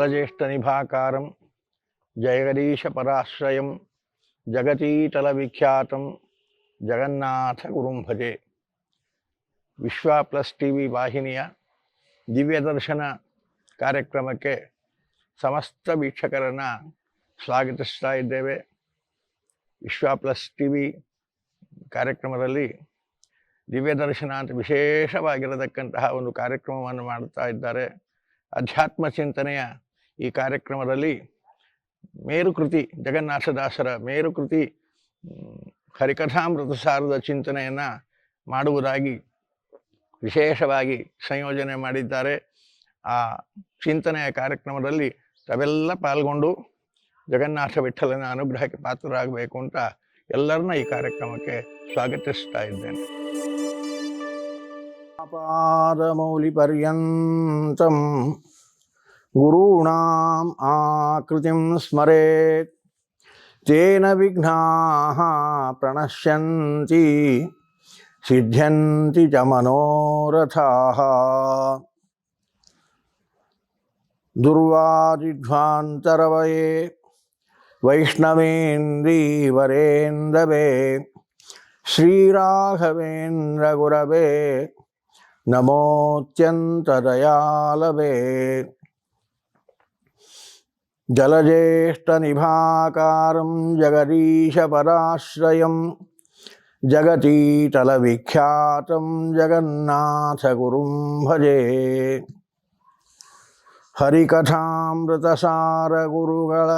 జలజ్యేష్ఠనిభాకారం జయగరీశపరాశ్రయం జగతీతలవిఖ్యాతం ಜಗನ್ನಾಥ ಗುರುಂ ಭಜೆ ವಿಶ್ವ plus T V ವಾಹಿನಿಯ ದಿವ್ಯ ದರ್ಶನ ಕಾರ್ಯಕ್ರಮಕ್ಕೆ ಸಮಸ್ತ ವೀಕ್ಷಕರನ್ನು ಸ್ವಾಗತಿಸ್ತಾ ಇದ್ದೇವೆ ವಿಶ್ವ ಪ್ಲಸ್ ಟಿ ವಿ ಕಾರ್ಯಕ್ರಮದಲ್ಲಿ ದಿವ್ಯ ದರ್ಶನ ಅಂತ ವಿಶೇಷವಾಗಿರತಕ್ಕಂತಹ ಒಂದು ಕಾರ್ಯಕ್ರಮವನ್ನು ಮಾಡುತ್ತಾ ಇದ್ದಾರೆ ಅಧ್ಯಾತ್ಮ ಚಿಂತನೆಯ ಈ ಕಾರ್ಯಕ್ರಮದಲ್ಲಿ ಮೇರುಕೃತಿ ಜಗನ್ನಾಥದಾಸರ ಮೇರುಕೃತಿ ಹರಿಕಥಾಮೃತ ಸಾರದ ಚಿಂತನೆಯನ್ನು ಮಾಡುವುದಾಗಿ ವಿಶೇಷವಾಗಿ ಸಂಯೋಜನೆ ಮಾಡಿದ್ದಾರೆ. ಆ ಚಿಂತನೆಯ ಕಾರ್ಯಕ್ರಮದಲ್ಲಿ ತಾವೆಲ್ಲ ಪಾಲ್ಗೊಂಡು ಜಗನ್ನಾಥ ವಿಠಲನ ಅನುಗ್ರಹಕ್ಕೆ ಪಾತ್ರರಾಗಬೇಕು ಅಂತ ಎಲ್ಲರನ್ನ ಈ ಕಾರ್ಯಕ್ರಮಕ್ಕೆ ಸ್ವಾಗತಿಸ್ತಾ ಇದ್ದೇನೆ. ಪಾದಮೌಲಿಪರ್ಯಂತಂ ಗುರುಣಾಂ గురూణాం ఆకృతిం స్మరేత్ తేన విఘ్నా ప్రణశ్యంతి సిద్ధ్యంతి చ మనోరథా దుర్వాదిధ్వాంతరవయే వైష్ణవేంద్రీవరేందవే శ్రీరాఘవేంద్రగురవే నమోత్యంతదయాలవే జలజ్యేష్టనిభాకారం జగదీశపరాశ్రయం జగతీతలవిఖ్యాతం జగన్నాథగురుం భజే ಹರಿಕಥಾಮೃತಸಾರಗುರುಗಳ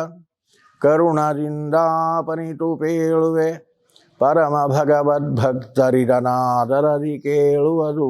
ಕರುಣರಿಂದಾಪನಿತು ಪೇಳುವೆ ಪರಮ ಭಗವದ್ಭಕ್ತರಿರನಾದರದಿ ಕೇಳುವುದು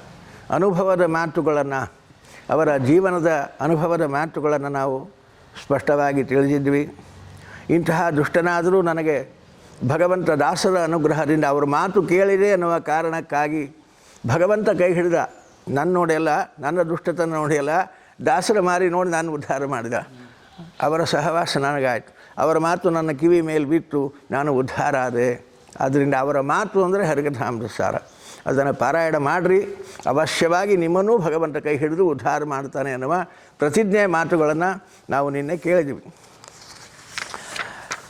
ಅನುಭವದ ಮಾತುಗಳನ್ನು, ಅವರ ಜೀವನದ ಅನುಭವದ ಮಾತುಗಳನ್ನು ನಾವು ಸ್ಪಷ್ಟವಾಗಿ ತಿಳಿದಿದ್ವಿ. ಇಂತಹ ದುಷ್ಟನಾದರೂ ನನಗೆ ಭಗವಂತ ದಾಸರ ಅನುಗ್ರಹದಿಂದ ಅವರ ಮಾತು ಕೇಳಿದೆ ಅನ್ನುವ ಕಾರಣಕ್ಕಾಗಿ ಭಗವಂತ ಕೈ ಹಿಡಿದ ನನ್ನ ನೋಡಿಯಲ್ಲ ನನ್ನ ದುಷ್ಟತನ ನೋಡಿಯಲ್ಲ ದಾಸರ ಮಾರಿ ನೋಡಿ ನಾನು ಉದ್ಧಾರ ಮಾಡಿದ. ಅವರ ಸಹವಾಸ ನನಗಾಯಿತು. ಅವರ ಮಾತು ನನ್ನ ಕಿವಿ ಮೇಲೆ ಬಿತ್ತು, ನಾನು ಉದ್ಧಾರ ಆದೆ. ಆದ್ದರಿಂದ ಅವರ ಮಾತು ಅಂದರೆ ಹರಿಕಥಾಮೃತಸಾರ ಅದನ್ನು ಪಾರಾಯಣ ಮಾಡಿರಿ. ಅವಶ್ಯವಾಗಿ ನಿಮ್ಮನ್ನೂ ಭಗವಂತ ಕೈ ಹಿಡಿದು ಉದ್ಧಾರ ಮಾಡ್ತಾನೆ ಅನ್ನುವ ಪ್ರತಿಜ್ಞೆ ಮಾತುಗಳನ್ನು ನಾವು ನಿನ್ನೆ ಕೇಳಿದ್ವಿ.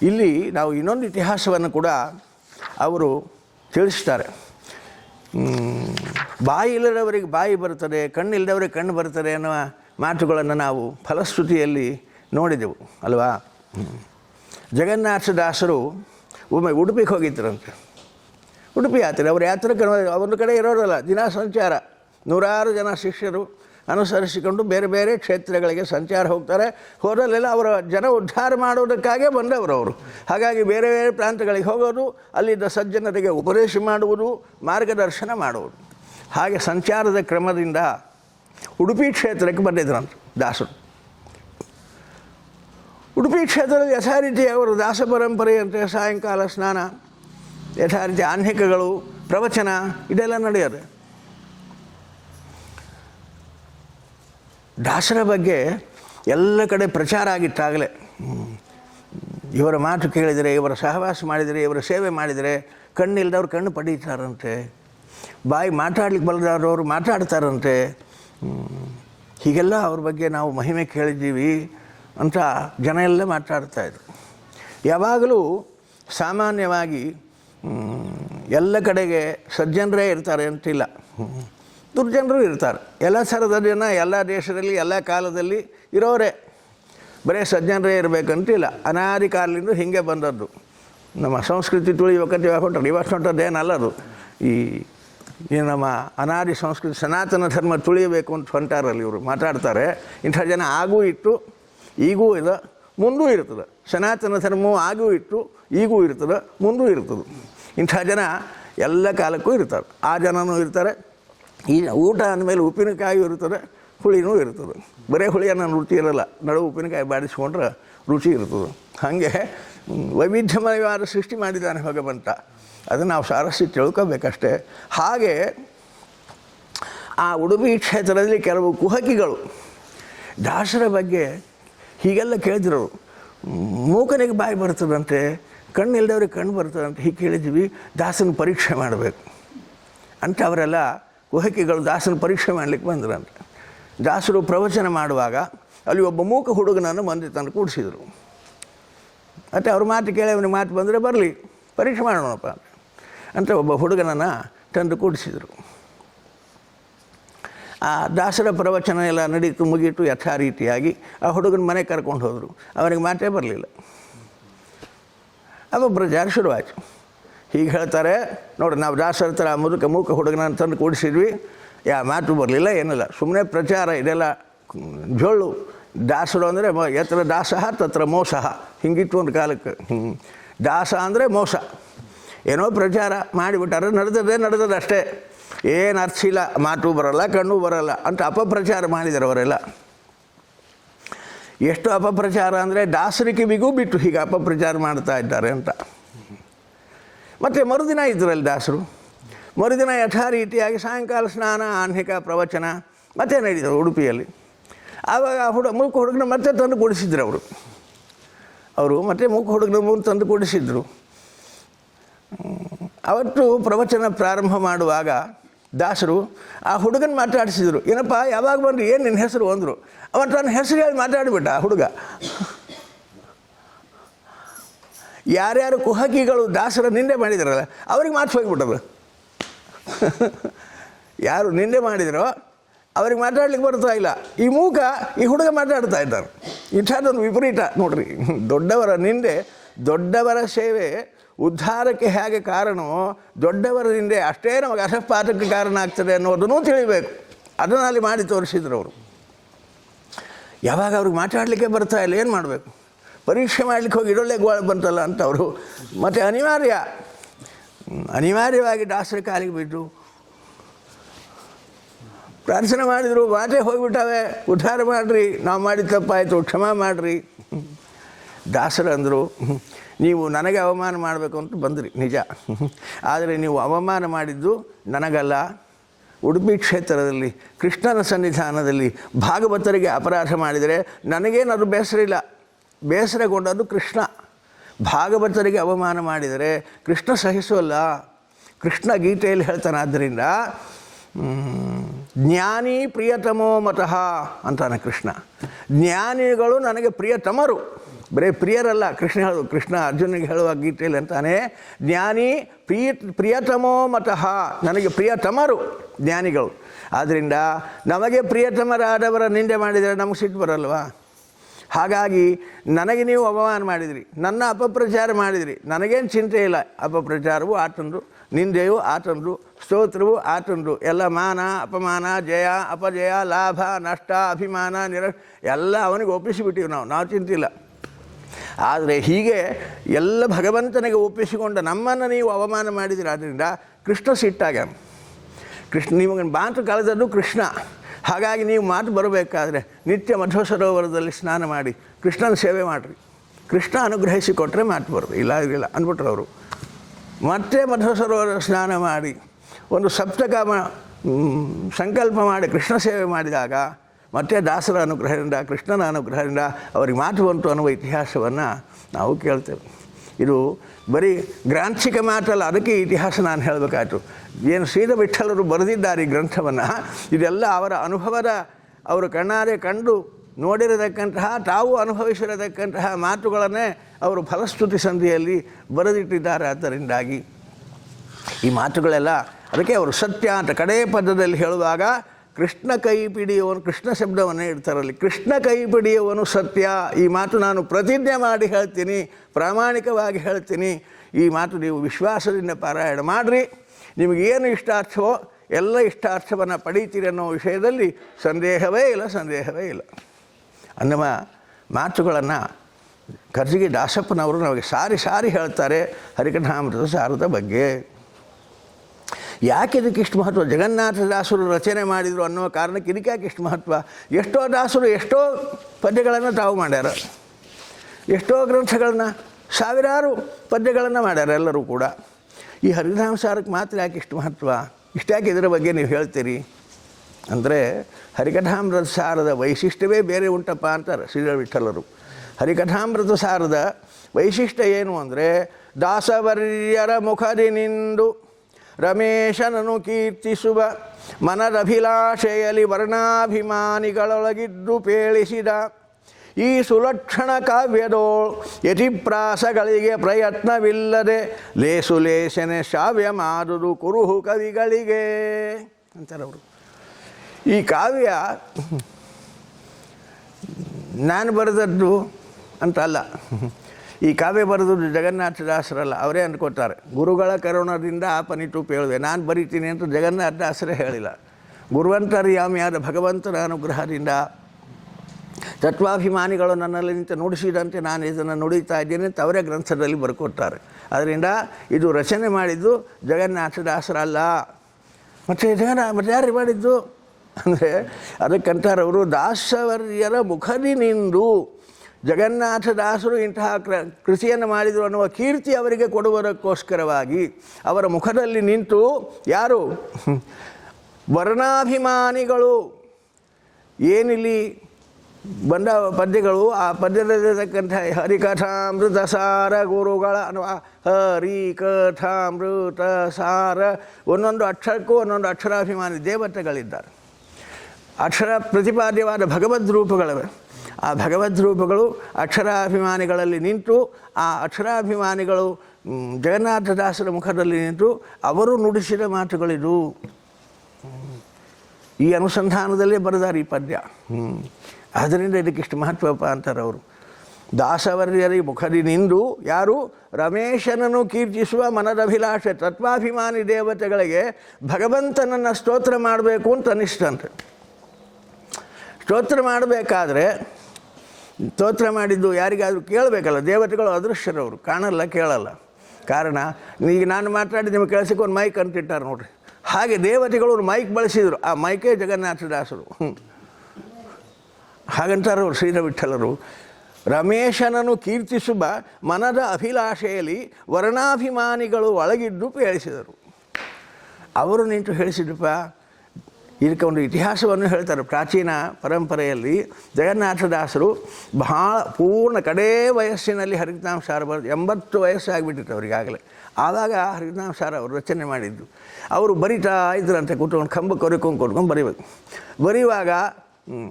ಇಲ್ಲಿ ನಾವು ಇನ್ನೊಂದು ಇತಿಹಾಸವನ್ನು ಕೂಡ ಅವರು ತಿಳಿಸ್ತಾರೆ. ಬಾಯಿ ಇಲ್ಲದವರಿಗೆ ಬಾಯಿ ಬರ್ತದೆ ಕಣ್ಣಿಲ್ಲದವರಿಗೆ ಕಣ್ಣು ಬರ್ತದೆ ಅನ್ನುವ ಮಾತುಗಳನ್ನು ನಾವು ಫಲಶ್ರುತಿಯಲ್ಲಿ ನೋಡಿದೆವು, ಅಲ್ವಾ. ಜಗನ್ನಾಥದಾಸರು ಒಮ್ಮೆ ಉಡುಪಿಗೆ ಹೋಗಿದ್ದರಂತೆ. ಉಡುಪಿ ಯಾತ್ರೆ, ಅವ್ರ ಯಾತ್ರೆಗೆ ಒಂದು ಕಡೆ ಇರೋರಲ್ಲ, ದಿನ ಸಂಚಾರ. ನೂರಾರು ಜನ ಶಿಷ್ಯರು ಅನುಸರಿಸಿಕೊಂಡು ಬೇರೆ ಬೇರೆ ಕ್ಷೇತ್ರಗಳಿಗೆ ಸಂಚಾರ ಹೋಗ್ತಾರೆ. ಹೋದಲ್ಲೆಲ್ಲ ಅವರ ಜನ ಉದ್ಧಾರ ಮಾಡೋದಕ್ಕಾಗೇ ಬಂದವರು ಅವರು. ಹಾಗಾಗಿ ಬೇರೆ ಬೇರೆ ಪ್ರಾಂತಗಳಿಗೆ ಹೋಗೋದು, ಅಲ್ಲಿದ್ದ ಸಜ್ಜನರಿಗೆ ಉಪದೇಶ ಮಾಡುವುದು, ಮಾರ್ಗದರ್ಶನ ಮಾಡುವುದು. ಹಾಗೆ ಸಂಚಾರದ ಕ್ರಮದಿಂದ ಉಡುಪಿ ಕ್ಷೇತ್ರಕ್ಕೆ ಬಂದಿದ್ದರಂತ ದಾಸರು. ಉಡುಪಿ ಕ್ಷೇತ್ರದಲ್ಲಿ ಯಥಾ ರೀತಿ ಅವರು ದಾಸ ಪರಂಪರೆಯಂತೆ ಸಾಯಂಕಾಲ ಸ್ನಾನ. ಯಥಾ ರೀತಿ ಆನ್ಹಿಕಗಳು, ಪ್ರವಚನ, ಇದೆಲ್ಲ ನಡೆಯೋದು ದಾಸರ ಬಗ್ಗೆ ಎಲ್ಲ ಕಡೆ ಪ್ರಚಾರ ಆಗಿತ್ತಾಗಲೇ ಇವರ ಮಾತು ಕೇಳಿದರೆ, ಇವರ ಸಹವಾಸ ಮಾಡಿದರೆ, ಇವರ ಸೇವೆ ಮಾಡಿದರೆ, ಕಣ್ಣಿಲ್ದವ್ರು ಕಣ್ಣು ಪಡೀತಾರಂತೆ, ಬಾಯಿ ಮಾತಾಡ್ಲಿಕ್ಕೆ ಬಲ್ಲದವ್ರವ್ರು ಮಾತಾಡ್ತಾರಂತೆ. ಹೀಗೆಲ್ಲ ಅವ್ರ ಬಗ್ಗೆ ನಾವು ಮಹಿಮೆ ಕೇಳಿದ್ದೀವಿ ಅಂತ ಜನ ಎಲ್ಲ ಮಾತಾಡ್ತಾಯಿದ್ರು ಯಾವಾಗಲೂ ಸಾಮಾನ್ಯವಾಗಿ ಎಲ್ಲ ಕಡೆಗೆ ಸಜ್ಜನರೇ ಇರ್ತಾರೆ ಅಂತಿಲ್ಲ. ದುರ್ಜನರು ಇರ್ತಾರೆ. ಎಲ್ಲ ಥರದ ಜನ, ಎಲ್ಲ ದೇಶದಲ್ಲಿ, ಎಲ್ಲ ಕಾಲದಲ್ಲಿ ಇರೋರೇ. ಬರೀ ಸಜ್ಜನರೇ ಇರಬೇಕಂತಿಲ್ಲ. ಅನಾದಿ ಕಾಲದಿಂದ ಹೀಗೆ ಬಂದದ್ದು. ನಮ್ಮ ಸಂಸ್ಕೃತಿ ತುಳಿಬೇಕಂತ ಹೊಂಟರು ಇವತ್ತು ಹೊಂಟದ್ದೇನಲ್ಲ ಅದು. ಈ ಈ ನಮ್ಮ ಅನಾದಿ ಸಂಸ್ಕೃತಿ, ಸನಾತನ ಧರ್ಮ ತುಳಿಯಬೇಕು ಅಂತ ಹೊಂಟಾರಲ್ಲಿ ಇವರು. ಮಾತಾಡ್ತಾರೆ. ಇಂಥ ಜನ ಆಗೂ ಇತ್ತು ಈಗೂ ಇದೆ, ಮುಂದೂ ಇರ್ತದೆ. ಸನಾತನ ಧರ್ಮವೂ ಆಗೂ ಇತ್ತು ಈಗೂ ಇರ್ತದೆ, ಮುಂದೂ ಇರ್ತದೆ. ಇಂಥ ಜನ ಎಲ್ಲ ಕಾಲಕ್ಕೂ ಇರ್ತಾರೆ. ಆ ಜನನೂ ಇರ್ತಾರೆ. ಈ ಊಟ ಅಂದಮೇಲೆ ಉಪ್ಪಿನಕಾಯಿಯೂ ಇರ್ತದೆ, ಹುಳಿನೂ ಇರ್ತದೆ. ಬರೀ ಹುಳಿ ಅನ್ನೋ ರುಚಿ ಇರಲ್ಲ. ನಡುವೆ ಉಪ್ಪಿನಕಾಯಿ ಬಾಡಿಸ್ಕೊಂಡ್ರೆ ರುಚಿ ಇರ್ತದೆ. ಹಾಗೆ ವೈವಿಧ್ಯಮಯವಾದ ಸೃಷ್ಟಿ ಮಾಡಿದ್ದಾನೆ ಭಗವಂತ. ಅದನ್ನು ನಾವು ಸಾರಸ್ಯ ತಿಳ್ಕೊಬೇಕಷ್ಟೇ. ಹಾಗೆ ಆ ಉಡುಪಿ ಕ್ಷೇತ್ರದಲ್ಲಿ ಕೆಲವು ಕುಹಕಿಗಳು, ದಾಸರ ಬಗ್ಗೆ ಹೀಗೆಲ್ಲ ಕೇಳಿದ್ರು ಮೂಕನಿಗೆ ಬಾಯಿ ಬರ್ತದಂತೆ ಕಣ್ಣು ಇಲ್ಲದವ್ರಿಗೆ ಕಣ್ಣು ಅಂತ ಹೀಗೆ ಕೇಳಿದ್ವಿ ದಾಸನ ಪರೀಕ್ಷೆ ಮಾಡಬೇಕು. ಅಂತ ಅವರೆಲ್ಲ ಕುಹಕಿಗಳು ದಾಸನ ಪರೀಕ್ಷೆ ಮಾಡಲಿಕ್ಕೆ ಬಂದ್ರಂತೆ. ದಾಸರು ಪ್ರವಚನ ಮಾಡುವಾಗ ಅಲ್ಲಿ ಒಬ್ಬ ಮೂಕ ಹುಡುಗನನ್ನು ಮಂದಿ ತಂದು ಕೂಡಿಸಿದರು. ಮತ್ತು ಅವ್ರ ಮಾತು ಕೇಳಿ ಅವನಿಗೆ ಮಾತು ಬಂದರೆ ಬರಲಿ, ಪರೀಕ್ಷೆ ಮಾಡೋಣಪ್ಪ ಅಂತ. ಒಬ್ಬ ಹುಡುಗನನ್ನು ತಂದು ಕೂಡಿಸಿದರು. ಆ ದಾಸರ ಪ್ರವಚನ ಎಲ್ಲ ನಡೀತು ಮುಗೀತು ಯಥಾ ರೀತಿಯಾಗಿ ಆ ಹುಡುಗನ ಮನೆ ಕರ್ಕೊಂಡು ಹೋದರು. ಅವನಿಗೆ ಮಾತೇ ಬರಲಿಲ್ಲ. ಅವೊಬ್ಬರು ಪ್ರಚಾರ ಶುರುವಾಯಿತು. ಹೀಗೆ ಹೇಳ್ತಾರೆ, ನೋಡಿ, ನಾವು ದಾಸರ ಥರ ಮುದುಕ ಮೂಕ ಹುಡುಗನ ತಂದು ಕೂಡಿಸಿದ್ವಿ. ಯಾ, ಮಾತು ಬರಲಿಲ್ಲ, ಏನಿಲ್ಲ. ಸುಮ್ಮನೆ ಪ್ರಚಾರ, ಇದೆಲ್ಲ ಜೋಳು ದಾಸರು ಅಂದರೆ ಮ ದಾಸಹ ದಾಸಃ ತತ್ರ ಮೋಸಹ ಹಿಂಗಿತ್ತು ಒಂದು ಕಾಲಕ್ಕೆ. ದಾಸ ಅಂದರೆ ಮೋಸ. ಏನೋ ಪ್ರಚಾರ ಮಾಡಿಬಿಟ್ಟಾರೆ ನಡೆದದೇ ನಡೆದದಷ್ಟೇ. ಏನು ಅರ್ಥ ಇಲ್ಲ ಮಾತು ಬರಲ್ಲ, ಕಣ್ಣು ಬರಲ್ಲ ಅಂತ ಅಪಪ್ರಚಾರ ಮಾಡಿದ್ದಾರೆ ಅವರೆಲ್ಲ. ಎಷ್ಟು ಅಪಪ್ರಚಾರ ಅಂದರೆ ದಾಸರ ಕಿವಿಗೂ ಬಿಟ್ಟು ಹೀಗೆ ಅಪಪ್ರಚಾರ ಮಾಡ್ತಾ ಇದ್ದಾರೆ ಅಂತ. ಮತ್ತು ಮರುದಿನ ಇದ್ರಲ್ಲಿ ದಾಸರು. ಮರುದಿನ ಯಥಾ ರೀತಿಯಾಗಿ ಸಾಯಂಕಾಲ ಸ್ನಾನ ಆನ್ಹಿಕ ಪ್ರವಚನ, ಮತ್ತೆ ನಡೀತಾರೆ ಉಡುಪಿಯಲ್ಲಿ. ಆವಾಗ ಆ ಹುಡುಗ ಮೂಕ ಹುಡುಗನ ಮತ್ತೆ ತಂದು ಕೊಡಿಸಿದ್ರು ಅವರು. ಅವರು ಮತ್ತೆ ಮೂಕು ಹುಡುಗನ ಮೂರು ತಂದು ಕೊಡಿಸಿದ್ರು. ಅವತ್ತು ಪ್ರವಚನ ಪ್ರಾರಂಭ ಮಾಡುವಾಗ ದಾಸರು ಆ ಹುಡುಗನ ಮಾತಾಡಿಸಿದರು. ಏನಪ್ಪ, ಯಾವಾಗ ಬಂದ್ರಿ, ಏನು ನಿನ್ನ ಹೆಸರು ಅಂದರು. ಅವತ್ತು ತನ್ನ ಹೆಸರು ಹೇಳಿ ಮಾತಾಡಿಬಿಟ್ಟ ಆ ಹುಡುಗ. ಯಾರ್ಯಾರು ಕುಹಕಿಗಳು ದಾಸರ ನಿಂದೆ ಮಾಡಿದಾರಲ್ಲ, ಅವ್ರಿಗೆ ಮಾತು ಹೋಗಿಬಿಟ್ಟದು. ಯಾರು ನಿಂದೆ ಮಾಡಿದರೋ, ಅವ್ರಿಗೆ ಮಾತಾಡ್ಲಿಕ್ಕೆ ಬರ್ತಾ ಇಲ್ಲ. ಈ ಮೂಕ, ಈ ಹುಡುಗ ಮಾತಾಡ್ತಾ ಇದ್ದಾರೆ ಇಂಥದ್ದೊಂದು ವಿಪರೀತ. ನೋಡ್ರಿ, ದೊಡ್ಡವರ ನಿಂದೆ, ದೊಡ್ಡವರ ಸೇವೆ ಉದ್ಧಾರಕ್ಕೆ ಹೇಗೆ ಕಾರಣವೋ ದೊಡ್ಡವರ ಹಿಂದೆ ಅಷ್ಟೇ ನಮಗೆ ಅಸಪಾತಕ್ಕೆ ಕಾರಣ ಆಗ್ತದೆ ಅನ್ನೋದನ್ನೂ ತಿಳಿಬೇಕು. ಅದನ್ನು ಅಲ್ಲಿ ಮಾಡಿ ತೋರಿಸಿದ್ರು ಅವರು. ಯಾವಾಗ ಅವ್ರಿಗೆ ಮಾತಾಡಲಿಕ್ಕೆ ಬರ್ತಾ ಇಲ್ಲ, ಏನು ಮಾಡಬೇಕು? ಪರೀಕ್ಷೆ ಮಾಡಲಿಕ್ಕೆ ಹೋಗಿ ಇಡೊಳ್ಳೆ ಗೋಳ ಬಂತಲ್ಲ ಅಂತ ಅವರು. ಮತ್ತು ಅನಿವಾರ್ಯ. ಅನಿವಾರ್ಯವಾಗಿ ದಾಸರ ಕಾಲಿಗೆ ಬಿದ್ದು ಪ್ರಾರ್ಥನೆ ಮಾಡಿದರು, ಮಾತೆ ಹೋಗಿಬಿಟ್ಟಾವೆ, ಉದ್ಧಾರ ಮಾಡಿರಿ, ನಾವು ಮಾಡಿದ ತಪ್ಪಾಯಿತು, ಕ್ಷಮಾ ಮಾಡಿರಿ. ದಾಸರು ಅಂದರು. ನೀವು ನನಗೆ ಅವಮಾನ ಮಾಡಬೇಕು ಅಂತ ಬಂದ್ರಿ, ನಿಜ. ಆದರೆ ನೀವು ಅವಮಾನ ಮಾಡಿದ್ದು ನನಗಲ್ಲ. ಉಡುಪಿ ಕ್ಷೇತ್ರದಲ್ಲಿ, ಕೃಷ್ಣನ ಸನ್ನಿಧಾನದಲ್ಲಿ ಭಾಗವತರಿಗೆ ಅಪರಾಧ ಮಾಡಿದರೆ ನನಗೇನದು ಬೇಸರ ಇಲ್ಲ. ಬೇಸರಗೊಂಡದ್ದು ಕೃಷ್ಣ. ಭಾಗವತರಿಗೆ ಅವಮಾನ ಮಾಡಿದರೆ ಕೃಷ್ಣ ಸಹಿಸೋಲ್ಲ ಕೃಷ್ಣ ಗೀತೆಯಲ್ಲಿ ಹೇಳ್ತಾನಾದ್ದರಿಂದ ಜ್ಞಾನಿ ಪ್ರಿಯತಮೋ ಮತಃ ಅಂತಾನೆ ಕೃಷ್ಣ. ಜ್ಞಾನಿಗಳು ನನಗೆ ಪ್ರಿಯತಮರು. ಬರೀ ಪ್ರಿಯರಲ್ಲ, ಕೃಷ್ಣ ಹೇಳೋದು, ಕೃಷ್ಣ ಅರ್ಜುನಿಗೆ ಹೇಳುವ ಗೀತೆಯಲ್ಲಿ ಅಂತಾನೆ, ಜ್ಞಾನಿ ಪ್ರಿಯ ಪ್ರಿಯತಮೋ ಮತಃ, ನನಗೆ ಪ್ರಿಯತಮರು ಜ್ಞಾನಿಗಳು. ಆದ್ದರಿಂದ ನಮಗೆ ಪ್ರಿಯತಮರಾದವರ ನಿಂದೆ ಮಾಡಿದರೆ ನಮಗೆ ಸಿಟ್ಟು ಬರಲ್ವಾ? ಹಾಗಾಗಿ ನನಗೆ ನೀವು ಅವಮಾನ ಮಾಡಿದಿರಿ, ನನ್ನ ಅಪಪ್ರಚಾರ ಮಾಡಿದಿರಿ, ನನಗೇನು ಚಿಂತೆ ಇಲ್ಲ. ಅಪಪ್ರಚಾರವು ಆತಂದು, ನಿಂದೆಯು ಆತಂದು, ಸ್ತೋತ್ರವು ಆತನರು ಎಲ್ಲ ಮಾನ, ಅಪಮಾನ, ಜಯ, ಅಪಜಯ, ಲಾಭ, ನಷ್ಟ, ಅಭಿಮಾನ, ನಿರ, ಎಲ್ಲ ಅವನಿಗೆ ಒಪ್ಪಿಸಿಬಿಟ್ಟಿವಿ ನಾವು ನಾವು ಚಿಂತಿಲ್ಲ. ಆದರೆ ಹೀಗೆ ಎಲ್ಲ ಭಗವಂತನಿಗೆ ಒಪ್ಪಿಸಿಕೊಂಡ ನಮ್ಮನ್ನು ನೀವು ಅವಮಾನ ಮಾಡಿದ್ರಿ. ಆದ್ದರಿಂದ ಕೃಷ್ಣ ಸಿಟ್ಟಾಗ ಕೃಷ್ಣ, ನಿಮಗೆ ಮಾತು ಕಳೆದದ್ದು ಕೃಷ್ಣ. ಹಾಗಾಗಿ ನೀವು ಮಾತು ಬರಬೇಕಾದ್ರೆ ನಿತ್ಯ ಮಧ್ವ ಸರೋವರದಲ್ಲಿ ಸ್ನಾನ ಮಾಡಿ ಕೃಷ್ಣನ ಸೇವೆ ಮಾಡಿರಿ. ಕೃಷ್ಣ ಅನುಗ್ರಹಿಸಿ ಕೊಟ್ಟರೆ ಮಾತು ಬರೋದು ಇಲ್ಲ ಇರಲಿಲ್ಲ ಅಂದ್ಬಿಟ್ರು ಅವರು. ಮತ್ತೆ ಮಧ್ವ ಸರೋವರ ಸ್ನಾನ ಮಾಡಿ ಒಂದು ಸಪ್ತಕ ಸಂಕಲ್ಪ ಮಾಡಿ ಕೃಷ್ಣ ಸೇವೆ ಮಾಡಿದಾಗ ಮತ್ತೆ ದಾಸರ ಅನುಗ್ರಹದಿಂದ, ಕೃಷ್ಣನ ಅನುಗ್ರಹದಿಂದ ಅವರಿಗೆ ಮಾತು ಬಂತು ಅನ್ನುವ ಇತಿಹಾಸವನ್ನು ನಾವು ಕೇಳ್ತೇವೆ. ಇದು ಬರೀ ಗ್ರಾಂಥಿಕ ಮಾತಲ್ಲ, ಅದಕ್ಕೆ ಇತಿಹಾಸ ನಾನು ಹೇಳಬೇಕಾಯ್ತು. ಏನು ಶ್ರೀಧ ವಿಠಲರು ಬರೆದಿದ್ದಾರೆ ಈ ಗ್ರಂಥವನ್ನು, ಇದೆಲ್ಲ ಅವರ ಅನುಭವದ, ಅವರು ಕಣ್ಣಾರೆ ಕಂಡು ನೋಡಿರತಕ್ಕಂತಹ, ತಾವು ಅನುಭವಿಸಿರತಕ್ಕಂತಹ ಮಾತುಗಳನ್ನೇ ಅವರು ಫಲಸ್ತುತಿ ಸಂಧಿಯಲ್ಲಿ ಬರೆದಿಟ್ಟಿದ್ದಾರೆ. ಆದ್ದರಿಂದಾಗಿ ಈ ಮಾತುಗಳೆಲ್ಲ ಅದಕ್ಕೆ ಅವರು ಸತ್ಯ ಅಂತ ಕಡೆಯ ಪದದಲ್ಲಿ ಹೇಳುವಾಗ ಕೃಷ್ಣ ಕೈ ಪಿಡಿಯವನು ಕೃಷ್ಣ ಶಬ್ದವನ್ನೇ ಇಡ್ತಾರಲ್ಲಿ. ಕೃಷ್ಣ ಕೈ ಪಿಡಿಯವನು ಸತ್ಯ. ಈ ಮಾತು ನಾನು ಪ್ರತಿಜ್ಞೆ ಮಾಡಿ ಹೇಳ್ತೀನಿ, ಪ್ರಾಮಾಣಿಕವಾಗಿ ಹೇಳ್ತೀನಿ. ಈ ಮಾತು ನೀವು ವಿಶ್ವಾಸದಿಂದ ಪಾರಾಯಣ ಮಾಡಿರಿ. ನಿಮಗೇನು ಇಷ್ಟಾರ್ಥವೋ, ಎಲ್ಲ ಇಷ್ಟಾರ್ಥವನ್ನು ಪಡೀತೀರಿ ಅನ್ನೋ ವಿಷಯದಲ್ಲಿ ಸಂದೇಹವೇ ಇಲ್ಲ ಸಂದೇಹವೇ ಇಲ್ಲ. ಅನ್ನುವ ಮಾತುಗಳನ್ನು ಕರ್ಜಿಗೆ ದಾಸಪ್ಪನವರು ನಮಗೆ ಸಾರಿ ಸಾರಿ ಹೇಳ್ತಾರೆ ಹರಿಕಥಾಮೃತ ಸಾರದ ಬಗ್ಗೆ. ಯಾಕೆ ಇದಕ್ಕೆ ಇಷ್ಟು ಮಹತ್ವ? ಜಗನ್ನಾಥದಾಸರು ರಚನೆ ಮಾಡಿದರು ಅನ್ನೋ ಕಾರಣಕ್ಕೆ ಇದಕ್ಕೆ ಯಾಕೆ ಇಷ್ಟು ಮಹತ್ವ? ಎಷ್ಟೋ ದಾಸರು ಎಷ್ಟೋ ಪದ್ಯಗಳನ್ನು ತಾವು ಮಾಡ್ಯಾರ. ಎಷ್ಟೋ ಗ್ರಂಥಗಳನ್ನ, ಸಾವಿರಾರು ಪದ್ಯಗಳನ್ನು ಮಾಡ್ಯಾರ ಎಲ್ಲರೂ ಕೂಡ. ಈ ಹರಿಕಥಾಂಸಾರಕ್ಕೆ ಮಾತ್ರ ಯಾಕೆ ಇಷ್ಟು ಮಹತ್ವ? ಇಷ್ಟ್ಯಾಕೆ ಇದರ ಬಗ್ಗೆ ನೀವು ಹೇಳ್ತೀರಿ? ಅಂದರೆ ಹರಿಕಥಾಮೃತ ಸಾರದ ವೈಶಿಷ್ಟ್ಯವೇ ಬೇರೆ ಉಂಟಪ್ಪ ಅಂತಾರೆ ಶ್ರೀಧರ ವಿಠಲರು. ಹರಿಕಥಾಮೃತ ಸಾರದ ವೈಶಿಷ್ಟ್ಯ ಏನು ಅಂದರೆ ದಾಸವರ್ಯರ ಮುಖದಿ ನಿಂದು ರಮೇಶನನು ಕೀರ್ತಿಸುವ ಮನದಭಿಲಾಷೆಯಲ್ಲಿ ವರ್ಣಾಭಿಮಾನಿಗಳೊಳಗಿದ್ದು ಪೇಳಿಸಿದ ಈ ಸುಲಕ್ಷಣ ಕಾವ್ಯದೋ ಯತಿಪ್ರಾಸಗಳಿಗೆ ಪ್ರಯತ್ನವಿಲ್ಲದೆ ಲೇಸು ಲೇಸನೆ ಶಾವ್ಯ ಮಾಡುದು ಕುರುಹು ಕವಿಗಳಿಗೆ ಅಂತಾರೆ ಅವರು ಈ ಕಾವ್ಯ ನಾನು ಬರೆದದ್ದು ಅಂತ ಅಲ್ಲ ಈ ಕಾವ್ಯ ಬರೆದು ಜಗನ್ನಾಥದಾಸರಲ್ಲ ಅವರೇ ಅಂದ್ಕೋತಾರೆ ಗುರುಗಳ ಕರುಣದಿಂದ ಆಪನಿಟ್ಟು ಹೇಳಿದೆ ನಾನು ಬರಿತೀನಿ ಅಂತ ಜಗನ್ನಾಥದಾಸರೇ ಹೇಳಿಲ್ಲ. ಗುರುವಂತರ್ಯಾಮಿಯಾದ ಭಗವಂತನ ಅನುಗ್ರಹದಿಂದ ತತ್ವಾಭಿಮಾನಿಗಳು ನನ್ನಲ್ಲಿ ನಿಂತು ನುಡಿಸಿದಂತೆ ನಾನು ಇದನ್ನು ನುಡಿತಾ ಇದ್ದೇನೆ ಅಂತ ಅವರೇ ಗ್ರಂಥದಲ್ಲಿ ಬರ್ಕೊಡ್ತಾರೆ ಅದರಿಂದ ಇದು ರಚನೆ ಮಾಡಿದ್ದು ಜಗನ್ನಾಥದಾಸರಲ್ಲ ಮತ್ತು ಜಗನ್ನ ಮತ್ತೆ ಯಾರು ಮಾಡಿದ್ದು? ಅಂದರೆ ಅದಕ್ಕಂತಾರೆ ಅವರು ದಾಸವರ್ಯರ ಮುಖದಿ ನಿಂದು. ಜಗನ್ನಾಥದಾಸರು ಇಂತಹ ಕ್ರ, ಕೃಷಿಯನ್ನು ಮಾಡಿದರು ಅನ್ನುವ ಕೀರ್ತಿ ಅವರಿಗೆ ಕೊಡುವುದಕ್ಕೋಸ್ಕರವಾಗಿ ಅವರ ಮುಖದಲ್ಲಿ ನಿಂತು ಯಾರು? ವರ್ಣಾಭಿಮಾನಿಗಳು. ಏನಿಲ್ಲಿ ಬಂದ ಪದ್ಯಗಳು? ಆ ಪದ್ಯದಲ್ಲಿರತಕ್ಕಂಥ ಹರಿಕಥಾಮೃತ ಸಾರ ಗುರುಗಳ ಅನ್ನುವ ಹರಿಕಥಾಮೃತ ಸಾರ ಒಂದೊಂದು ಅಕ್ಷರಕ್ಕೂ ಒಂದೊಂದು ಅಕ್ಷರಾಭಿಮಾನಿ ದೇವತೆಗಳಿದ್ದಾರೆ. ಅಕ್ಷರ ಪ್ರತಿಪಾದ್ಯವಾದ ಭಗವದ್ ರೂಪಗಳಿವೆ. ಆ ಭಗವದ್ರೂಪಗಳು ಅಕ್ಷರಾಭಿಮಾನಿಗಳಲ್ಲಿ ನಿಂತು, ಆ ಅಕ್ಷರಾಭಿಮಾನಿಗಳು ಜಗನ್ನಾಥದಾಸರ ಮುಖದಲ್ಲಿ ನಿಂತು ಅವರು ನುಡಿಸಿದ ಮಾತುಗಳಿದು. ಈ ಅನುಸಂಧಾನದಲ್ಲೇ ಬರೆದಾರೆ ಈ ಪದ್ಯ. ಅದರಿಂದ ಇದಕ್ಕೆ ಇಷ್ಟು ಮಹತ್ವಪ್ಪ ಅಂತಾರೆ ಅವರು. ದಾಸವರ್ಯರಿ ಮುಖದಿ ನಿಂದು, ಯಾರು? ರಮೇಶನನ್ನು ಕೀರ್ತಿಸುವ ಮನದಭಿಲಾಷೆ, ತತ್ವಾಭಿಮಾನಿ ದೇವತೆಗಳಿಗೆ ಭಗವಂತನನ್ನು ಸ್ತೋತ್ರ ಮಾಡಬೇಕು ಅಂತ ಅನಿಸ್ತಂತೆ. ಸ್ತೋತ್ರ ಮಾಡಬೇಕಾದ್ರೆ, ಸ್ತೋತ್ರ ಮಾಡಿದ್ದು ಯಾರಿಗಾದರೂ ಕೇಳಬೇಕಲ್ಲ? ದೇವತೆಗಳು ಅದೃಶ್ಯರವರು ಕಾಣಲ್ಲ, ಕೇಳಲ್ಲ. ಕಾರಣ, ಈಗ ನಾನು ಮಾತಾಡಿ ನಿಮಗೆ ಕೇಳಿಸಕ್ಕೆ ಒಂದು ಮೈಕ್ ಅಂತಿಟ್ಟಾರೆ ನೋಡ್ರಿ. ಹಾಗೆ ದೇವತೆಗಳು ಅವ್ರು ಮೈಕ್ ಬಳಸಿದರು. ಆ ಮೈಕೇ ಜಗನ್ನಾಥದಾಸರು. ಹಾಗಂತಾರೆ ಅವರು ಶ್ರೀರ ವಿಠಲರು ರಮೇಶನನ್ನು ಕೀರ್ತಿಸುವ ಮನದ ಅಭಿಲಾಷೆಯಲ್ಲಿ ವರ್ಣಾಭಿಮಾನಿಗಳು ಒಳಗಿದ್ದು ಹೇಳಿಸಿದರು. ಅವರು ನಿಂತು ಹೇಳಿಸಿದಪ್ಪ ಇದಕ್ಕೆ ಒಂದು ಇತಿಹಾಸವನ್ನು ಹೇಳ್ತಾರೆ. ಪ್ರಾಚೀನ ಪರಂಪರೆಯಲ್ಲಿ ಜಗನ್ನಾಥದಾಸರು ಬಹಳ ಪೂರ್ಣ ಕಡೇ ವಯಸ್ಸಿನಲ್ಲಿ ಹರಿಕಥಾಂಸಾರ ಬರೆದು ಎಂಬತ್ತು ವಯಸ್ಸಾಗಿಬಿಟ್ಟಿತ್ತು ಅವರಿಗಾಗಲೇ ಆವಾಗ ಹರಿಕಥಾಂಸಾರ ಅವರು ರಚನೆ ಮಾಡಿದ್ದು. ಅವರು ಬರಿತಾ ಇದ್ರಂತೆ ಕೂತ್ಕೊಂಡು ಕಂಬ ಕೊರಿಕೊಂಡು ಕೊಟ್ಕೊಂಡು ಬರೀಬೇಕು. ಬರೆಯುವಾಗ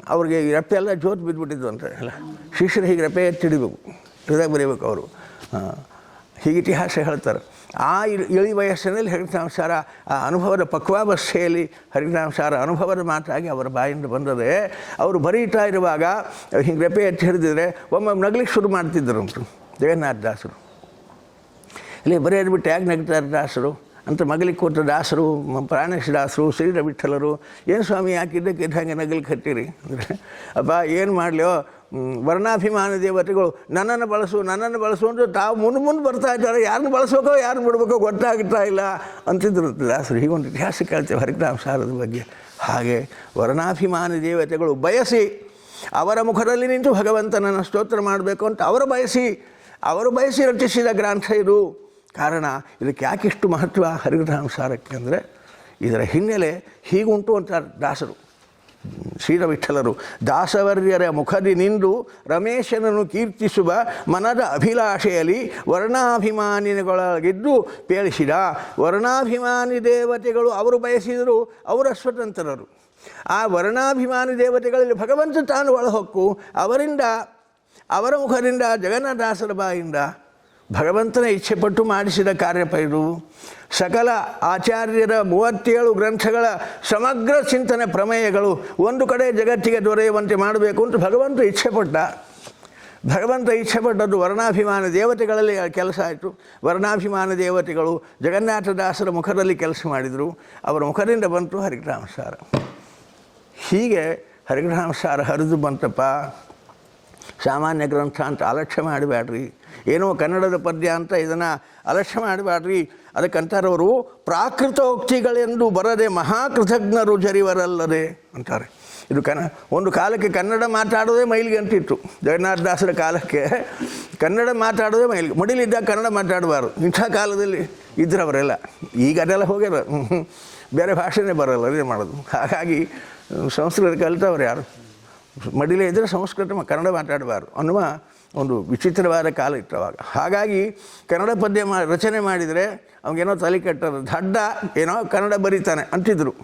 ಅವ್ರಿಗೆ ರೆಪ್ಪೆ ಎಲ್ಲ ಜೋತು ಬಿದ್ದುಬಿಟ್ಟಿದ್ದು ಅಂತ ಎಲ್ಲ ಶಿಷ್ಯರು ಹೀಗೆ ರೆಪ್ಪೆ ಎತ್ತಿಡಬೇಕು. ಇದಾಗ ಬರೀಬೇಕು ಅವರು. ಹೀಗೆ ಇತಿಹಾಸ ಹೇಳ್ತಾರೆ. ಆ ಇಳಿ ವಯಸ್ಸಿನಲ್ಲಿ ಹರಿಕಥಾಂಸಾರ ಆ, ಅನುಭವದ ಪಕ್ವಾವಸ್ಥೆಯಲ್ಲಿ ಹರಿಕಥಾಂಸಾರ ಅನುಭವದ ಮಾತಾಗಿ ಅವರ ಬಾಯಿಂದ ಬಂದದೆ. ಅವರು ಬರೀತಾ ಇರುವಾಗ, ಹಿಂಗೆ ರೆಪೆ ಎತ್ತಿ ಹಿಡಿದಿದ್ರೆ ಒಮ್ಮೆ ನಗ್ಲಿಕ್ಕೆ ಶುರು ಮಾಡ್ತಿದ್ದರು ಮಾಡ್ತಿದ್ದರಂತು ದಾಸರು. ಇಲ್ಲಿ ಬರೆಯೋದು ಬಿಟ್ಟು ಯಾಕೆ ನಗ್ತಾರೆ ದಾಸರು? ಅಂತ ಮಗಲಿಗೆ ಕೂತ ದಾಸರು ಪ್ರಾಣೇಶ್ ಪ್ರಾಣೇಶ ದಾಸರು ಶ್ರೀರ ವಿಠಲರು ಏನು ಸ್ವಾಮಿ ಯಾಕಿದ್ದಕ್ಕೆ ಇದ್ದಂಗೆ ನಗಲಿಕ್ಕೆ ಹತ್ತೀರಿ? ಅಂದರೆ ಅಪ್ಪ ಏನು ಮಾಡಲಿಯೋ ವರ್ಣಾಭಿಮಾನ ದೇವತೆಗಳು, ನನ್ನನ್ನು ಬಳಸು ನನ್ನನ್ನು ಬಳಸು ಅಂತ ತಾವು ಮುಂದೆ ಮುಂದೆ ಬರ್ತಾ ಇದ್ದಾರೆ. ಯಾರನ್ನು ಬಳಸೋಕೋ, ಯಾರನ್ನು ಬಿಡ್ಬೇಕೋ ಗೊತ್ತಾಗ್ತಾ ಇಲ್ಲ ಅಂತಿದ್ರು ದಾಸರು. ಹೀಗೊಂದು ಇತಿಹಾಸ ಕೇಳ್ತೇವೆ ಹರಿಕಥಾಂಸಾರದ ಬಗ್ಗೆ. ಹಾಗೆ ವರ್ಣಾಭಿಮಾನ ದೇವತೆಗಳು ಬಯಸಿ ಅವರ ಮುಖದಲ್ಲಿ ನಿಂತು ಭಗವಂತನನ್ನು ಸ್ತೋತ್ರ ಮಾಡಬೇಕು ಅಂತ ಅವರು ಬಯಸಿ ಅವರು ಬಯಸಿ ರಚಿಸಿದ ಗ್ರಂಥ ಇದು. ಕಾರಣ, ಇದಕ್ಕೆ ಯಾಕಿಷ್ಟು ಮಹತ್ವ ಹರಿಕಥಾಂಸಾರಕ್ಕೆ ಅಂದರೆ ಇದರ ಹಿನ್ನೆಲೆ ಹೀಗುಂಟು ಅಂತ ದಾಸರು. ಶ್ರೀರ ವಿಠಲರು ದಾಸವರ್ಯರ ಮುಖದಿ ನಿಂದು ರಮೇಶನನ್ನು ಕೀರ್ತಿಸುವ ಮನದ ಅಭಿಲಾಷೆಯಲ್ಲಿ ವರ್ಣಾಭಿಮಾನಿಗಳಾಗಿದ್ದು ಪೇಳಿಸಿದ. ವರ್ಣಾಭಿಮಾನಿ ದೇವತೆಗಳು ಅವರು ಬಯಸಿದರು ಅವರ ಸ್ವತಂತ್ರರು. ಆ ವರ್ಣಾಭಿಮಾನಿ ದೇವತೆಗಳಲ್ಲಿ ಭಗವಂತ ತಾನು ಒಳಹೊಕ್ಕು. ಅವರಿಂದ, ಅವರ ಮುಖದಿಂದ ಜಗನ್ನಾಥದಾಸರ ಬಾಯಿಂದ ಭಗವಂತನ ಇಚ್ಛೆಪಟ್ಟು ಮಾಡಿಸಿದ ಕಾರ್ಯಪ ಸಕಲ ಆಚಾರ್ಯರ ಮೂವತ್ತೇಳು ಗ್ರಂಥಗಳ ಸಮಗ್ರ ಚಿಂತನೆ ಪ್ರಮೇಯಗಳು ಒಂದು ಕಡೆ ಜಗತ್ತಿಗೆ ದೊರೆಯುವಂತೆ ಮಾಡಬೇಕು ಅಂತ ಭಗವಂತ ಇಚ್ಛೆಪಟ್ಟ ಭಗವಂತ ಇಚ್ಛೆಪಟ್ಟದ್ದು ವರ್ಣಾಭಿಮಾನ ದೇವತೆಗಳಲ್ಲಿ ಕೆಲಸ ಆಯಿತು. ವರ್ಣಾಭಿಮಾನ ದೇವತೆಗಳು ಜಗನ್ನಾಥದಾಸರ ಮುಖದಲ್ಲಿ ಕೆಲಸ ಮಾಡಿದರು. ಅವರ ಮುಖದಿಂದ ಬಂತು ಹರಿಕಥಾಂಸಾರ ಹೀಗೆ ಹರಿಕಥಾಂಸಾರ ಹರಿದು ಬಂತಪ್ಪ. ಸಾಮಾನ್ಯ ಗ್ರಂಥ ಅಂತ ಅಲಕ್ಷ್ಯ ಮಾಡಬೇಡ್ರಿ. ಏನೋ ಕನ್ನಡದ ಪದ್ಯ ಅಂತ ಇದನ್ನು ಅಲಕ್ಷ್ಯ ಮಾಡಬೇಡ್ರಿ. ಅದಕ್ಕಂತಾರವರು ಪ್ರಾಕೃತೋಕ್ತಿಗಳೆಂದು ಬರದೆ ಮಹಾಕೃತಜ್ಞರು ಜರಿವರಲ್ಲದೆ ಅಂತಾರೆ. ಇದು ಕನ ಒಂದು ಕಾಲಕ್ಕೆ ಕನ್ನಡ ಮಾತಾಡೋದೇ ಮೈಲಿಗೆ ಅಂತಿತ್ತು. ಜಗನ್ನಾಥದಾಸರ ಕಾಲಕ್ಕೆ ಕನ್ನಡ ಮಾತಾಡೋದೇ ಮೈಲಿಗೆ, ಮಡಿಲಿದ್ದಾಗ ಕನ್ನಡ ಮಾತಾಡಬಾರ್ದು. ಇಂಥ ಕಾಲದಲ್ಲಿ ಇದ್ರವರೆಲ್ಲ. ಈಗ ಅದೆಲ್ಲ ಹೋಗ್ಯಾರ. ಬೇರೆ ಭಾಷೆನೇ ಬರಲ್ಲ ಅದೇ ಮಾಡೋದು. ಹಾಗಾಗಿ ಸಂಸ್ಕೃತ ಕಲಿತವ್ರು ಯಾರು? ಮಡಿಲೇ ಇದ್ದರೆ ಸಂಸ್ಕೃತ, ಕನ್ನಡ ಮಾತಾಡಬಾರ್ದು ಅನ್ನುವ ಒಂದು ವಿಚಿತ್ರವಾದ ಕಾಲ ಇತ್ತು ಅವಾಗ. ಹಾಗಾಗಿ ಕನ್ನಡ ಪದ್ಯ ಮಾ, ರಚನೆ ಮಾಡಿದರೆ ಅವ್ನಿಗೇನೋ ತಲೆ ಕಟ್ಟೋದು ದಡ್ಡ ಏನೋ ಕನ್ನಡ ಬರೀತಾನೆ ಅಂತಿದ್ರು.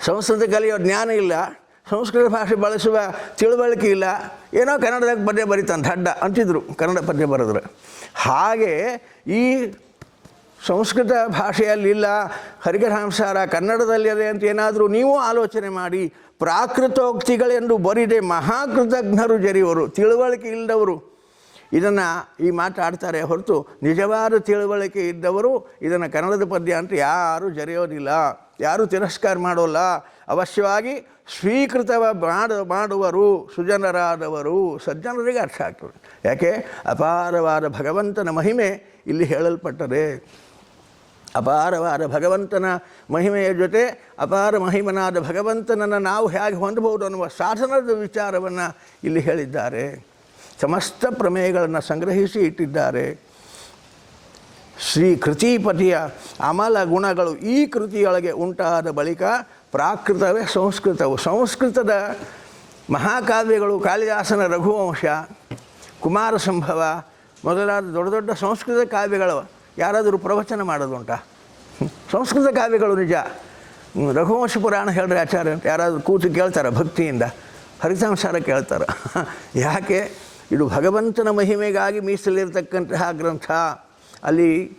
ಸಂಸ್ಕೃತ ಕಲಿಯೋ ಜ್ಞಾನ ಇಲ್ಲ. ಸಂಸ್ಕೃತ ಭಾಷೆ ಬಳಸುವ ತಿಳುವಳಿಕೆ ಇಲ್ಲ. ಏನೋ ಕನ್ನಡದಾಗ ಪದ್ಯ ಬರೀತಾನೆ ದಡ್ಡ ಅಂತಿದ್ರು ಕನ್ನಡ ಪದ್ಯ ಬರೆದ್ರೆ. ಹಾಗೆ ಈ ಸಂಸ್ಕೃತ ಭಾಷೆಯಲ್ಲಿಲ್ಲ ಹರಿಕಥಾಂಸಾರ ಕನ್ನಡದಲ್ಲಿದೆ ಅಂತ ಏನಾದರೂ ನೀವು ಆಲೋಚನೆ ಮಾಡಿ, ಪ್ರಾಕೃತೋಕ್ತಿಗಳೆಂದು ಬರಿದೆ ಮಹಾಕೃತಜ್ಞರು ಜರಿಯವರು, ತಿಳುವಳಿಕೆ ಇಲ್ಲದವರು. ಇದನ್ನು ಈ ಮಾತಾಡ್ತಾರೆ ಹೊರತು ನಿಜವಾದ ತಿಳುವಳಿಕೆ ಇದ್ದವರು ಇದನ್ನು ಕನ್ನಡದ ಪದ್ಯ ಅಂತ ಯಾರೂ ಜರೆಯೋದಿಲ್ಲ, ಯಾರೂ ತಿರಸ್ಕಾರ ಮಾಡೋಲ್ಲ. ಅವಶ್ಯವಾಗಿ ಸ್ವೀಕೃತವ ಮಾಡ, ಮಾಡುವರು, ಸುಜನರಾದವರು. ಸಜ್ಜನರಿಗೆ ಅರ್ಥ ಆಗ್ತದೆ. ಯಾಕೆ? ಅಪಾರವಾದ ಭಗವಂತನ ಮಹಿಮೆ ಇಲ್ಲಿ ಹೇಳಲ್ಪಟ್ಟದೆ. ಅಪಾರವಾದ ಭಗವಂತನ ಮಹಿಮೆಯ ಜೊತೆ ಅಪಾರ ಮಹಿಮನಾದ ಭಗವಂತನನ್ನು ನಾವು ಹೇಗೆ ಹೊಂದಬಹುದು ಅನ್ನುವ ಸಾಧನದ ವಿಚಾರವನ್ನು ಇಲ್ಲಿ ಹೇಳಿದ್ದಾರೆ. ಸಮಸ್ತ ಪ್ರಮೇಯಗಳನ್ನು ಸಂಗ್ರಹಿಸಿ ಇಟ್ಟಿದ್ದಾರೆ. ಶ್ರೀ ಕೃತಿಪತಿಯ ಅಮಲ ಗುಣಗಳು ಈ ಕೃತಿಯೊಳಗೆ ಉಂಟಾದ ಬಳಿಕ ಪ್ರಾಕೃತವೇ ಸಂಸ್ಕೃತವು. ಸಂಸ್ಕೃತದ ಮಹಾಕಾವ್ಯಗಳು ಕಾಳಿದಾಸನ ರಘುವಂಶ ಕುಮಾರ ಸಂಭವ ಮೊದಲಾದ ದೊಡ್ಡ ದೊಡ್ಡ ಸಂಸ್ಕೃತ ಕಾವ್ಯಗಳು ಯಾರಾದರೂ ಪ್ರವಚನ ಮಾಡೋದುಂಟಾ ಸಂಸ್ಕೃತ ಕಾವ್ಯಗಳು ನಿಜ. ರಘುವಂಶ ಪುರಾಣ ಹೇಳ್ರಿ ಆಚಾರ್ಯ ಅಂತ ಯಾರಾದರೂ ಕೂತು ಕೇಳ್ತಾರೆ ಭಕ್ತಿಯಿಂದ. ಹರಿತಾಂಸಾರ ಕೇಳ್ತಾರೆ. ಯಾಕೆ? ಇದು ಭಗವಂತನ ಮಹಿಮೆಗಾಗಿ ಮೀಸಲಿರ್ತಕ್ಕಂತಹ ಗ್ರಂಥ. ಅಲ್ಲಿ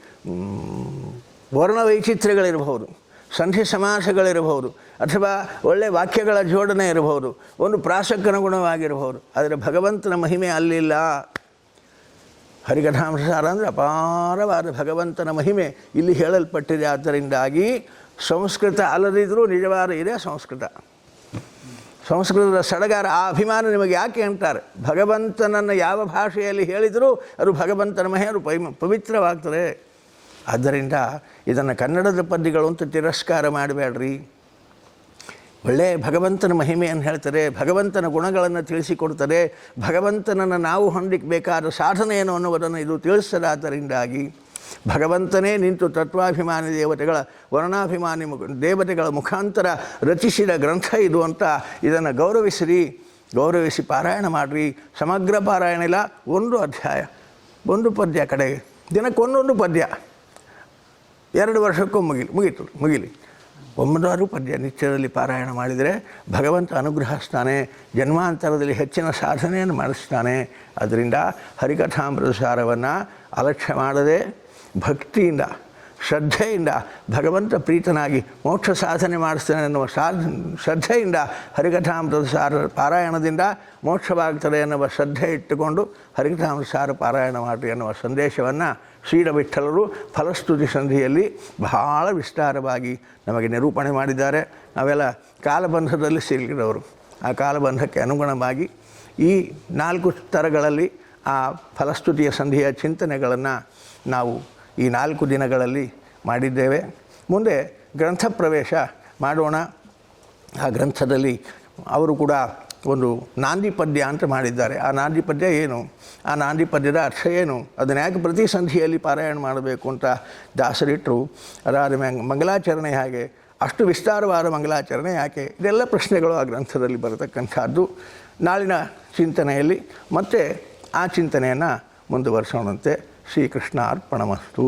ವರ್ಣವೈಚಿತ್ರ್ಯಗಳಿರಬಹುದು ವರ್ಣ ವೈಚಿತ್ರ್ಯಗಳಿರಬಹುದು ಸಂಧಿ ಸಮಾಸಗಳಿರಬಹುದು, ಅಥವಾ ಒಳ್ಳೆಯ ವಾಕ್ಯಗಳ ಜೋಡಣೆ ಇರಬಹುದು, ಒಂದು ಪ್ರಾಸಕ್ಕನುಗುಣವಾಗಿರಬಹುದು ಆದರೆ ಭಗವಂತನ ಮಹಿಮೆ ಅಲ್ಲಿಲ್ಲ. ಹರಿಕಥಾಂಸಾರ ಅಂದರೆ ಅಪಾರವಾದ ಭಗವಂತನ ಮಹಿಮೆ ಇಲ್ಲಿ ಹೇಳಲ್ಪಟ್ಟಿದೆ. ಆದ್ದರಿಂದಾಗಿ ಸಂಸ್ಕೃತ ಅಲ್ಲದಿದ್ದರೂ ನಿಜವಾದ ಇದೆ ಸಂಸ್ಕೃತ. ಸಂಸ್ಕೃತದ ಸಡಗಾರ ಆ ಅಭಿಮಾನ ನಿಮಗೆ ಯಾಕೆ ಅಂತಾರೆ? ಭಗವಂತನನ್ನು ಯಾವ ಭಾಷೆಯಲ್ಲಿ ಹೇಳಿದರೂ ಅದು ಭಗವಂತನ ಮಹಿ ಅದು ಪೈ ಪವಿತ್ರವಾಗ್ತದೆ. ಆದ್ದರಿಂದ ಇದನ್ನು ಕನ್ನಡದ ಪದ್ಯಗಳು ಅಂತ ತಿರಸ್ಕಾರ ಮಾಡಬೇಡ್ರಿ. ಒಳ್ಳೆಯ ಭಗವಂತನ ಮಹಿಮೆಯನ್ನು ಹೇಳ್ತಾರೆ, ಭಗವಂತನ ಗುಣಗಳನ್ನು ತಿಳಿಸಿಕೊಡ್ತಾರೆ, ಭಗವಂತನನ್ನು ನಾವು ಹೊಂದಲಿಕ್ಕೆ ಬೇಕಾದ ಸಾಧನೆ ಏನು ಅನ್ನುವುದನ್ನು ಇದು ತಿಳಿಸಲಾದ್ದರಿಂದಾಗಿ ಭಗವಂತನೇ ನಿಂತು ತತ್ವಾಭಿಮಾನಿ ದೇವತೆಗಳ, ವರ್ಣಾಭಿಮಾನಿ ದೇವತೆಗಳ ಮುಖಾಂತರ ರಚಿಸಿದ ಗ್ರಂಥ ಇದು ಅಂತ ಇದನ್ನು ಗೌರವಿಸಿರಿ. ಗೌರವಿಸಿ ಪಾರಾಯಣ ಮಾಡಿರಿ. ಸಮಗ್ರ ಪಾರಾಯಣ ಇಲ್ಲ, ಒಂದು ಅಧ್ಯಾಯ, ಒಂದು ಪದ್ಯ ಕಡೆಗೆ ದಿನಕ್ಕೊಂದೊಂದು ಪದ್ಯ. ಎರಡು ವರ್ಷಕ್ಕೂ ಮುಗಿಲಿ, ಮುಗೀತು, ಮುಗಿಲಿ. ಒಂಬತ್ತಾರು ಪದ್ಯ ನಿತ್ಯದಲ್ಲಿ ಪಾರಾಯಣ ಮಾಡಿದರೆ ಭಗವಂತ ಅನುಗ್ರಹಿಸ್ತಾನೆ ಜನ್ಮಾಂತರದಲ್ಲಿ ಹೆಚ್ಚಿನ ಸಾಧನೆಯನ್ನು ಮಾಡಿಸ್ತಾನೆ. ಅದರಿಂದ ಹರಿಕಥಾಮೃತ ಸಾರವನ್ನು ಅಲಕ್ಷ್ಯ ಮಾಡದೆ ಭಕ್ತಿಯಿಂದ ಶ್ರದ್ಧೆಯಿಂದ ಭಗವಂತ ಪ್ರೀತನಾಗಿ ಮೋಕ್ಷ ಸಾಧನೆ ಮಾಡಿಸ್ತೇನೆ ಎನ್ನುವ ಸಾಧ, ಶ್ರದ್ಧೆಯಿಂದ ಹರಿಕಥಾಮೃತ ಸಾರ ಪಾರಾಯಣದಿಂದ ಮೋಕ್ಷವಾಗ್ತದೆ ಎನ್ನುವ ಶ್ರದ್ಧೆ ಇಟ್ಟುಕೊಂಡು ಹರಿಕಥಾಮೃತ ಸಾರ ಪಾರಾಯಣ ಮಾಡಿ ಎನ್ನುವ ಸಂದೇಶವನ್ನು ಶ್ರೀರವಿಠಲರು ಫಲಸ್ತುತಿ ಸಂಧಿಯಲ್ಲಿ ಬಹಳ ವಿಸ್ತಾರವಾಗಿ ನಮಗೆ ನಿರೂಪಣೆ ಮಾಡಿದ್ದಾರೆ. ನಾವೆಲ್ಲ ಕಾಲಬಂಧದಲ್ಲಿ ಸಿಲುಕಿದವರು ಆ ಕಾಲಬಂಧಕ್ಕೆ ಅನುಗುಣವಾಗಿ ಈ ನಾಲ್ಕು ಸ್ತರಗಳಲ್ಲಿ ಆ ಫಲಸ್ತುತಿಯ ಸಂಧಿಯ ಚಿಂತನೆಗಳನ್ನು ನಾವು ಈ ನಾಲ್ಕು ದಿನಗಳಲ್ಲಿ ಮಾಡಿದ್ದೇವೆ. ಮುಂದೆ ಗ್ರಂಥ ಪ್ರವೇಶ ಮಾಡೋಣ. ಆ ಗ್ರಂಥದಲ್ಲಿ ಅವರು ಕೂಡ ಒಂದು ನಾಂದಿ ಪದ್ಯ ಅಂತ ಮಾಡಿದ್ದಾರೆ. ಆ ನಾಂದಿ ಪದ್ಯ ಏನು? ಆ ನಾಂದಿ ಪದ್ಯದ ಅರ್ಥ ಏನು? ಅದನ್ನು ಯಾಕೆ ಪ್ರತಿ ಸಂಧಿಯಲ್ಲಿ ಪಾರಾಯಣ ಮಾಡಬೇಕು ಅಂತ ದಾಸರಿಟ್ಟರು ಅದಾದ ಮಂಗಲಾಚರಣೆ ಹಾಗೆ? ಅಷ್ಟು ವಿಸ್ತಾರವಾದ ಮಂಗಲಾಚರಣೆ ಯಾಕೆ? ಇದೆಲ್ಲ ಪ್ರಶ್ನೆಗಳು ಆ ಗ್ರಂಥದಲ್ಲಿ ಬರತಕ್ಕಂಥದ್ದು. ನಾಳಿನ ಚಿಂತನೆಯಲ್ಲಿ ಮತ್ತೆ ಆ ಚಿಂತನೆಯನ್ನು ಮುಂದುವರಿಸೋಣಂತೆ. श्रीकृष्णापणमस्तु